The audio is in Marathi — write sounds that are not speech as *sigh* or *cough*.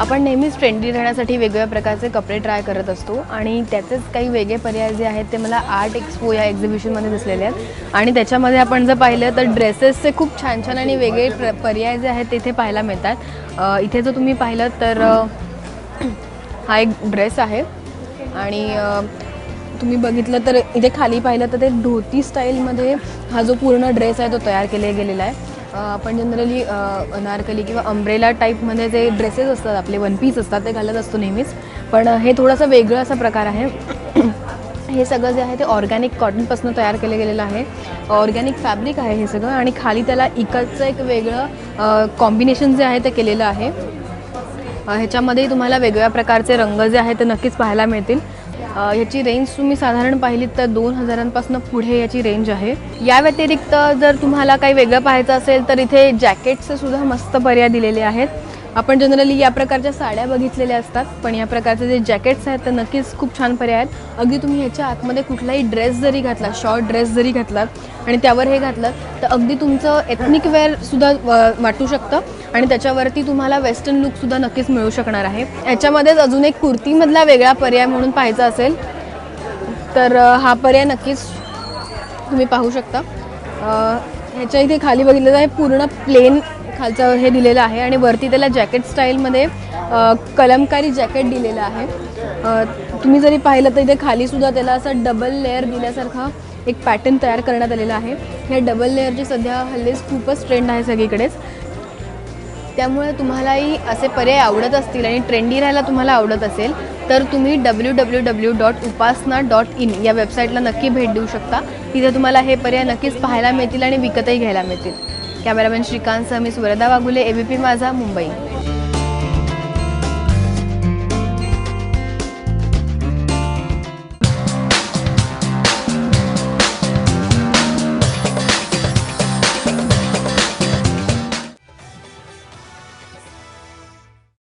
आपण नेहमीच ट्रेंडी राहण्यासाठी वेगवेगळ्या प्रकारचे कपडे ट्राय करत असतो आणि त्याचेच काही वेगळे पर्याय जे आहेत ते मला आर्ट एक्सपो या एक्झिबिशनमध्ये दिसलेले आहेत. आणि त्याच्यामध्ये आपण जर पाहिलं तर ड्रेसेसचे खूप छान छान आणि वेगळे प्र पर्याय जे आहेत ते इथे पाहायला मिळतात. इथे जर तुम्ही पाहिलं तर हा एक ड्रेस आहे. आणि तुम्ही बघितलं तर इथे खाली पाहिलं तर ते धोती स्टाईलमध्ये हा जो पूर्ण ड्रेस आहे तो तयार केला गेलेला आहे. आपण जनरली अनारकली किंवा अम्ब्रेला टाईपमध्ये जे ड्रेसेस असतात आपले वन पीस असतात ते घालत असतो नेहमीच. पण हे थोडंसं वेगळं असा प्रकार आहे. *clears throat* हे सगळं जे आहे ते ऑर्गॅनिक कॉटनपासून तयार केलं गेलेलं आहे. ऑर्गॅनिक फॅब्रिक आहे हे सगळं आणि खाली त्याला इकडचं एक वेगळं कॉम्बिनेशन जे आहे ते केलेलं आहे. ह्याच्यामध्ये तुम्हाला वेगवेगळ्या प्रकारचे रंग जे आहेत ते नक्कीच पाहायला मिळतील. ह्याची रेंज तुम्ही साधारण पाहिलीत तर दोन हजारांपासून पुढे याची रेंज आहे. या व्यतिरिक्त जर तुम्हाला काही वेगळं पाहायचं असेल तर इथे जॅकेटचे सुद्धा मस्त पर्याय दिलेले आहेत. आपण जनरली या प्रकारच्या साड्या बघितलेल्या असतात पण या प्रकारचे जे जॅकेट्स आहेत ते नक्कीच खूप छान पर्याय आहेत. अगदी तुम्ही ह्याच्या आतमध्ये कुठलाही ड्रेस जरी घातला शॉर्ट ड्रेस जरी घातलात आणि त्यावर हे घातलं तर अगदी तुमचं एथनिक वेअरसुद्धा वाटू शकतं आणि त्याच्यावरती तुम्हाला वेस्टर्न लुकसुद्धा नक्कीच मिळू शकणार आहे. याच्यामध्येच अजून एक कुर्तीमधला वेगळा पर्याय म्हणून पाहायचा असेल तर हा पर्याय नक्कीच तुम्ही पाहू शकता. ह्याच्या इथे खाली बघितलं तर हे पूर्ण प्लेन खालचं हे दिलेलं आहे आणि वरती त्याला जॅकेट स्टाईलमध्ये कलमकारी जॅकेट दिलेलं आहे. तुम्ही जरी पाहिलं तर इथे खालीसुद्धा त्याला असं डबल लेअर दिल्यासारखा एक पॅटर्न तयार करण्यात आलेला आहे. ह्या डबल लेअरचे सध्या हल्लीच खूपच ट्रेंड आहे सगळीकडेच. त्यामुळे तुम्हालाही असे पर्याय आवडत असतील आणि ट्रेंडी राहायला तुम्हाला आवडत असेल तर तुम्ही W W W dot Upasana dot in या वेबसाईटला नक्की भेट देऊ शकता. तिथे तुम्हाला हे पर्याय नक्कीच पाहायला मिळतील आणि विकतही घ्यायला मिळतील. कॅमेरामॅन श्रीकांत सह मी सुरदा वाघुले एबीपी माझा मुंबई.